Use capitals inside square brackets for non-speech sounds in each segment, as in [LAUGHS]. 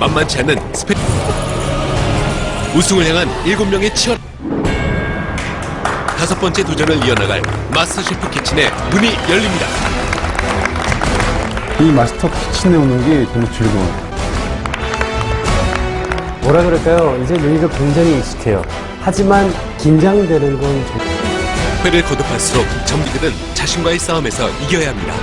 만만치 않은 스페 우승을 향한 7명의 치열 다섯 번째 도전을 이어나갈 마스터 셰프 키친의 문이 열립니다. 이 마스터 키친에 오는 게 별로 즐거워요. 뭐라 그럴까요? 이제 여기가 굉장히 익숙해요. 하지만 긴장되는 건 좀- 회를 거듭할수록 정비들은 자신과의 싸움에서 이겨야 합니다.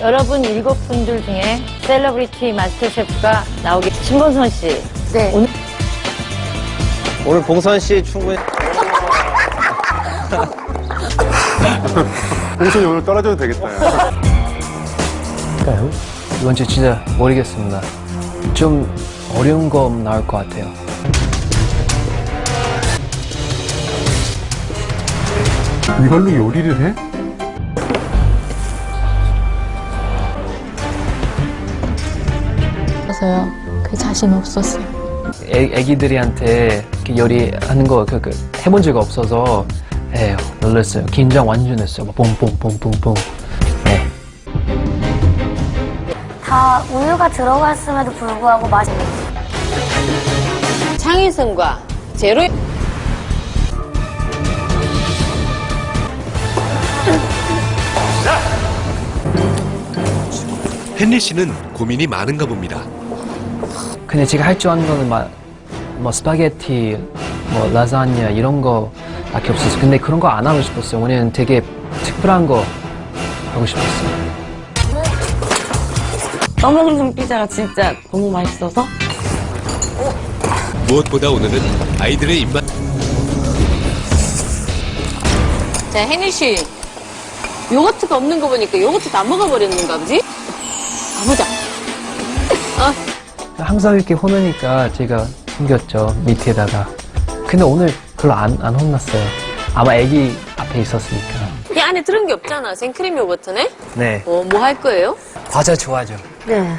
여러분 일곱 분들 중에 셀러브리티 마스터 셰프가 나오게 신본선 씨. 네. 오늘 오늘 봉선 씨 충분히 [LAUGHS] 공선이 오늘 떨어져도 되겠다. 야. 할까요? 이번 주 진짜 모르겠습니다. 좀 어려운 거 나올 것 같아요. 이걸로 요리를 해? 그래서요. 그 자신 없었어요. 애, 애기들이한테 이렇게 요리하는 거 그, 그, 해본 적이 없어서 에 놀랐어요. 긴장 완전 했어요. 막 뽕뽕뽕뽕뽕. 네. 다 우유가 들어갔음에도 불구하고 맛이 창의성과 제로 헨리 씨는 고민이 많은가 봅니다. 근데 제가 할 줄 아는 거는 막, 뭐 스파게티, 뭐 라자냐 이런 거 밖에 없었어요. 근데 그런 거 안 하고 싶었어요. 오늘은 되게 특별한 거 하고 싶었어요. 떠먹는 피자가 진짜 너무 맛있어서 무엇보다 오늘은 아이들의 입맛 자 혜니 씨 요거트가 없는 거 보니까 요거트 다 먹어버렸는가 보지? 가보자 항상 이렇게 혼내니까 제가 숨겼죠. 밑에다가. 근데 오늘 별로 안, 안 혼났어요. 아마 애기 앞에 있었으니까. 이 안에 들은 게 없잖아 생크림 요거트네 네. 어 뭐 할 거예요? 과자 좋아하죠? 네.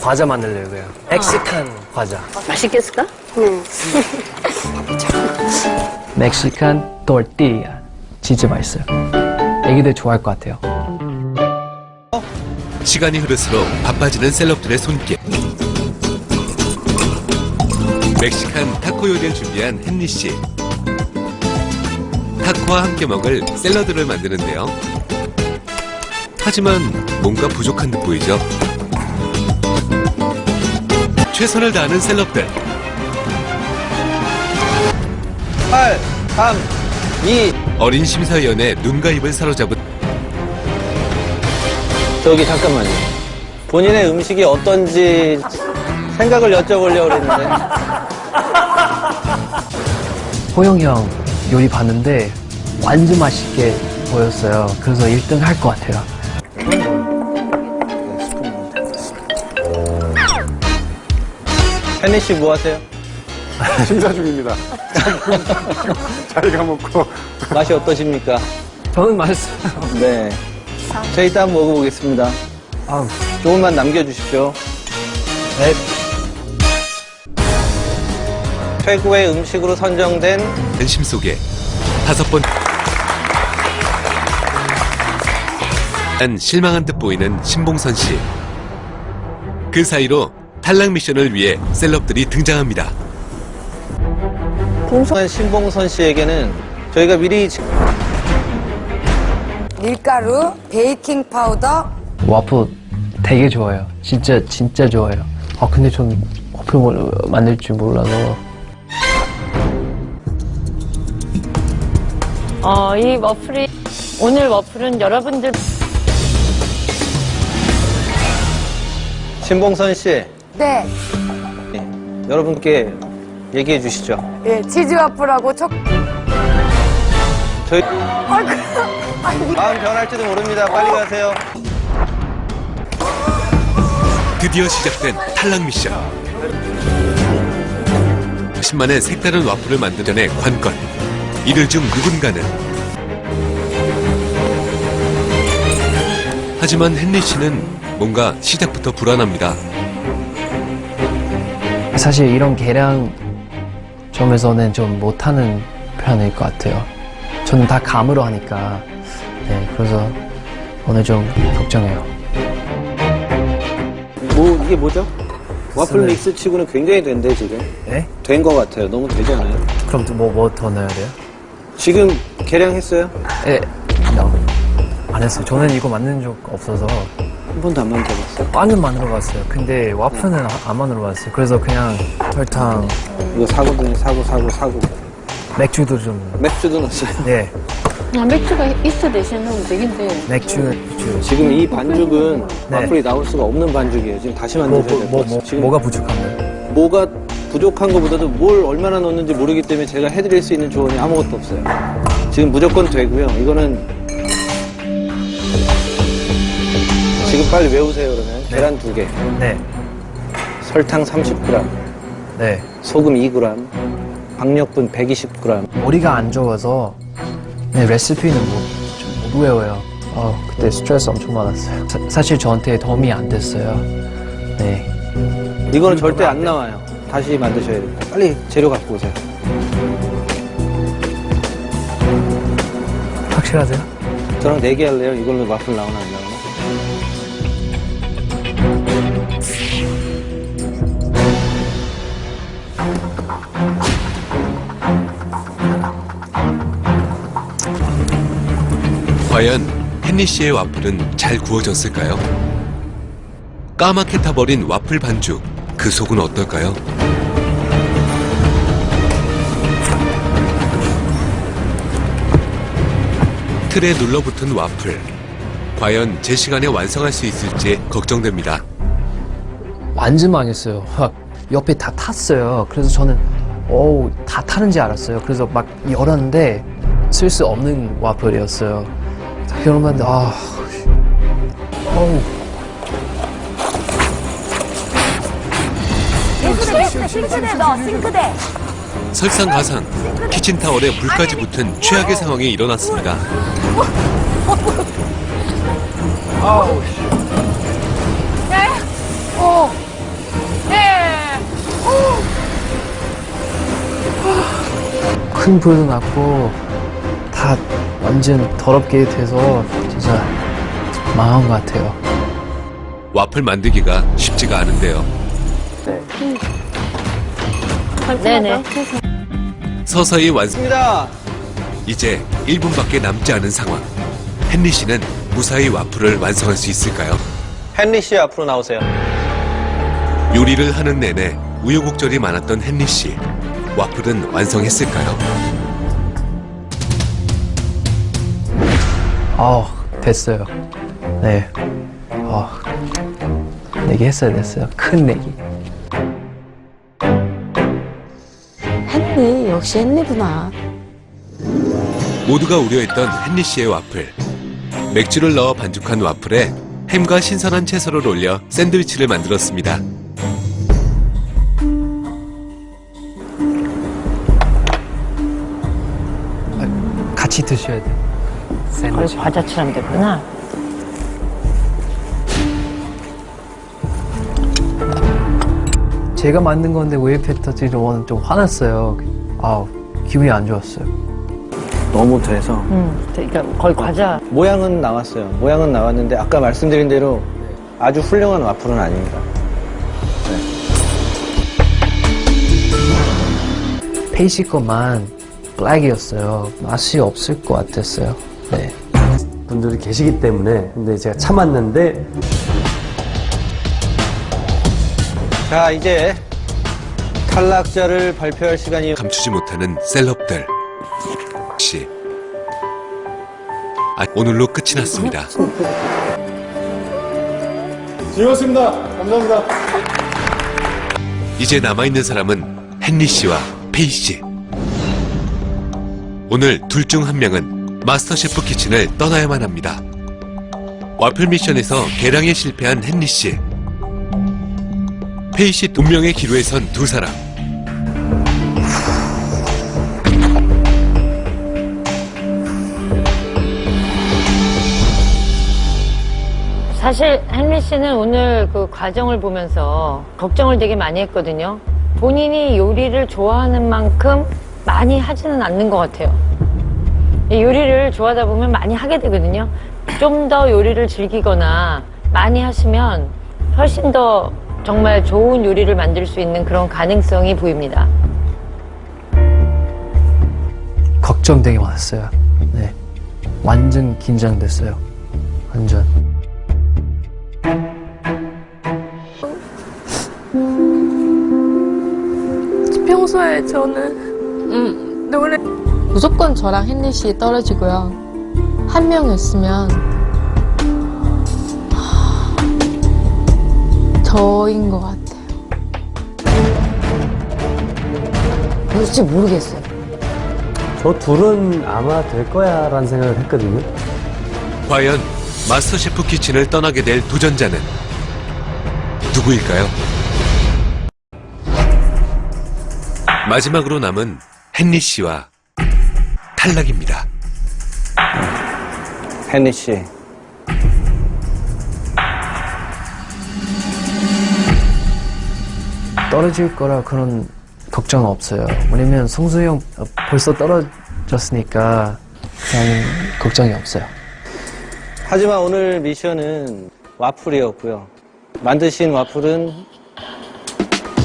과자 만들려고요. 멕시칸 과자. 맛있겠을까? [LAUGHS] 멕시칸 토르티야. 진짜 맛있어요. 애기들 좋아할 것 같아요. 시간이 흐를수록 바빠지는 셀럽들의 손길. 멕시칸 타코 요리를 준비한 헨리 씨. 타코와 함께 먹을 샐러드를 만드는데요. 하지만 뭔가 부족한 듯 보이죠. 최선을 다하는 셀럽들. 8, 3, 2 어린 심사위원의 눈과 입을 사로잡은 저기 잠깐만요. 본인의 음식이 어떤지 생각을 여쭤보려고 그랬는데 [LAUGHS] 호영 형 요리 봤는데 완전 맛있게 보였어요. 그래서 1등 할 것 같아요. 헨리 씨뭐 하세요? [LAUGHS] 심사 중입니다. [LAUGHS] 자기가 먹고 맛이 어떠십니까? 저는 맛있어요. 네. 저 이따 한번 먹어보겠습니다. 아, 조금만 남겨주십시오. 네. 최고의 음식으로 선정된 관심 속에 다섯 번 난 실망한 듯 보이는 신봉선 씨. 그 사이로 탈락 미션을 위해 셀럽들이 등장합니다. 풍성한 신봉선 씨에게는 저희가 미리 지- 밀가루, 베이킹 파우더, 와플 되게 좋아요. 진짜 진짜 좋아요. 아 근데 전 와플 뭘 만들 줄 몰라서 어이 워플이 오늘 워플은 여러분들 신봉선 씨 네, 네, 여러분께 얘기해 주시죠. 예, 치즈 와플하고 초, 저희 마음 변할지도 모릅니다. 빨리 가세요. 드디어 시작된 탈락 미션. 10만의 색다른 와플을 전에 관건. 이들 중 누군가는 하지만 헨리 씨는 뭔가 시작부터 불안합니다. 사실 이런 계량 점에서는 좀 못하는 편일 것 같아요. 저는 다 감으로 하니까 네 그래서 오늘 좀 걱정해요. 뭐 이게 뭐죠? 와플 믹스 치고는 굉장히 된대, 지금. 네? 된거 같아요. 너무 되지 않아요? 그럼 뭐 뭐 더 넣어야 돼요? 지금 계량했어요? 예, no. 안 했어요. 저는 이거 만든 적 없어서 한 번도 안 만들어봤어요. 빵은 만들어 봤어요. 근데 와플은 아- 안 만들어 봤어요. 그래서 그냥 설탕, 이거 사거든요. 사고, 사고, 사고. 맥주도 좀, 맥주도 넣었어요. 네, 아, 맥주가 있어 대신 넣으면 되긴데. 맥주, 맥주. 지금 이 반죽은 네. 와플이 나올 수가 없는 반죽이에요. 지금 다시 뭐, 만드셔야 뭐, 될것 뭐, 같아요. 뭐, 지금 뭐가 부족한가요? 뭐가 부족한 것보다도 뭘 얼마나 넣었는지 모르기 때문에 제가 해드릴 수 있는 조언이 아무것도 없어요. 지금 무조건 되고요. 이거는 지금 빨리 외우세요 그러면 계란 두 개, 네, 설탕 30g, 네. 소금 2g, 박력분 120g. 머리가 안 좋아서 네, 레시피는 뭐, 좀못 외워요. 어, 그때 스트레스 엄청 많았어요. 사, 실 저한테 도움이 안 됐어요. 네. 이거는 절대 안 나와요. 다시 만드셔야 돼요. 빨리 재료 갖고 오세요. 확실하세요? 저랑 내기 할래요? 이걸로 와플 나오나 안 나오나? 과연 헨리 씨의 와플은 잘 구워졌을까요? 까맣게 타버린 와플 반죽, 그 속은 어떨까요? 틀에 눌러붙은 와플, 과연 제 시간에 완성할 수 있을지 걱정됩니다. 완전 망했어요. 막 옆에 다 탔어요. 그래서 저는 어우 다 타는지 알았어요. 그래서 막 열었는데 쓸 수 없는 와플이었어요. 그러면 아 어우 싱크대, 싱크대 넣어, 싱크대. 설상가상, 키친타월에 불까지 붙은 최악의 상황이 일어났습니다. 큰 불도 났고 다 완전 더럽게 돼서 진짜 망한 것 같아요. 와플 만들기가 쉽지가 않은데요. 네네. 서서히 완성. 입니다. 이제 1분밖에 남지 않은 상황. 헨리 씨는 무사히 와플을 완성할 수 있을까요? 헨리 씨 앞으로 나오세요. 요리를 하는 내내 우여곡절이 많았던 헨리 씨. 와플은 완성했을까요? 아 됐어요. 네. 아 내기 했어야 됐어요. 큰 내기. 헨리 역시 헨리구나. 모두가 우려했던 헨리 씨의 와플. 맥주를 넣어 반죽한 와플에 햄과 신선한 채소를 올려 샌드위치를 만들었습니다. 같이 드셔야 돼요. 샌드위치. 과자처럼 됐구나. 제가 만든 건데 왜 페터지를 좀 화났어요. 아 기분이 안 좋았어요. 너무 돼서 음, 그러니까 거의 과자. 모양은 나왔어요. 모양은 나왔는데 아까 말씀드린 대로 아주 훌륭한 와플은 아닙니다. 페이시 것만 블랙이었어요. 맛이 없을 것 같았어요. 네. 분들이 계시기 때문에 근데 제가 참았는데 자 이제 탈락자를 발표할 시간이 감추지 못하는 셀럽들. 씨. 아, 오늘로 끝이 났습니다. 즐거웠습니다. 감사합니다. 이제 남아있는 사람은 헨리 씨와 페이 씨. 오늘 둘 중 한 명은 마스터 셰프 키친을 떠나야만 합니다. 와플 미션에서 계량에 실패한 헨리 씨. 페이 씨 운명의 기로에 선 두 사람. 사실 헨리 씨는 오늘 그 과정을 보면서 걱정을 되게 많이 했거든요. 본인이 요리를 좋아하는 만큼 많이 하지는 않는 것 같아요. 이 요리를 좋아하다 보면 많이 하게 되거든요. 좀 더 요리를 즐기거나 많이 하시면 훨씬 더 정말 좋은 요리를 만들 수 있는 그런 가능성이 보입니다. 걱정 되게 많았어요. 네. 완전 긴장됐어요. 완전. 평소에 저는 음, 노래 무조건 저랑 헨리 씨 떨어지고요. 한명 있으면 하, 저인 것 같아요. 도대체 모르겠어요. 저 둘은 아마 될 거야 라는 생각을 했거든요. 과연 마스터셰프 키친을 떠나게 될 도전자는 누구일까요? 마지막으로 남은 헨리 씨와 탈락입니다. 헨리 씨. 떨어질 거라 그런 걱정은 없어요. 왜냐면 성수 형 어, 벌써 떨어졌으니까 그냥 걱정이 없어요. 하지만 오늘 미션은 와플이었고요. 만드신 와플은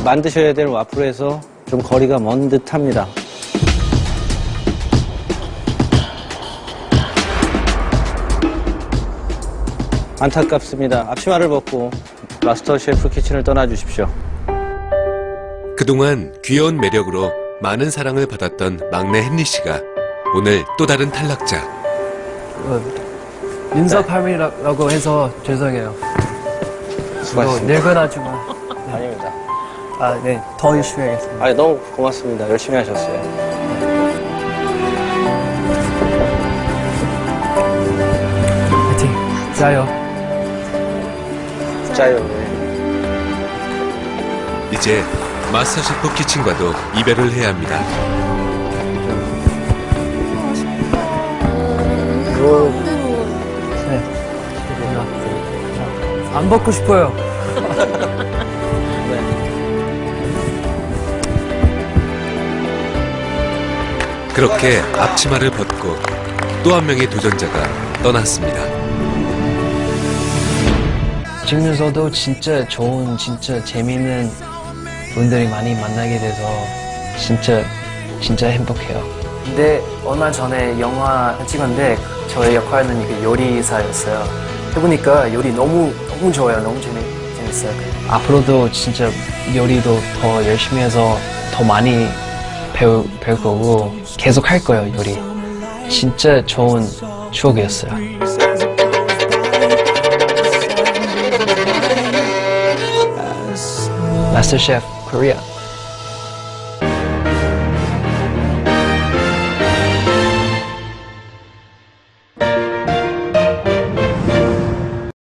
만드셔야 될 와플에서 좀 거리가 먼 듯 합니다. 안타깝습니다. 앞치마를 벗고 마스터 셰프 키친을 떠나 주십시오. 그동안 귀여운 매력으로 많은 사랑을 받았던 막내 헨리 씨가 오늘 또 다른 탈락자. 어, 윤섭함이라고 해서 죄송해요. 뭐 수고하셨습니다. 늙어나지만 아닙니다. [LAUGHS] 아, 네, 더 열심히 하겠습니다. 아, 너무 고맙습니다. 열심히 하셨어요. 화이팅! 짜요. 이제 마스터셰프 키친과도 이별을 해야 합니다. 안 벗고 싶어요. 그렇게 앞치마를 벗고 또 한 명의 도전자가 떠났습니다. 찍면서도 진짜 좋은, 진짜 재밌는 분들이 많이 만나게 돼서 진짜, 진짜 행복해요. 근데 얼마 전에 영화 찍었는데 저의 역할은 이게 요리사였어요. 해보니까 요리 너무, 너무 좋아요. 너무 재밌, 재밌어요. 앞으로도 진짜 요리도 더 열심히 해서 더 많이 배우, 배울 거고 계속 할 거예요, 요리. 진짜 좋은 추억이었어요. MasterChef Korea.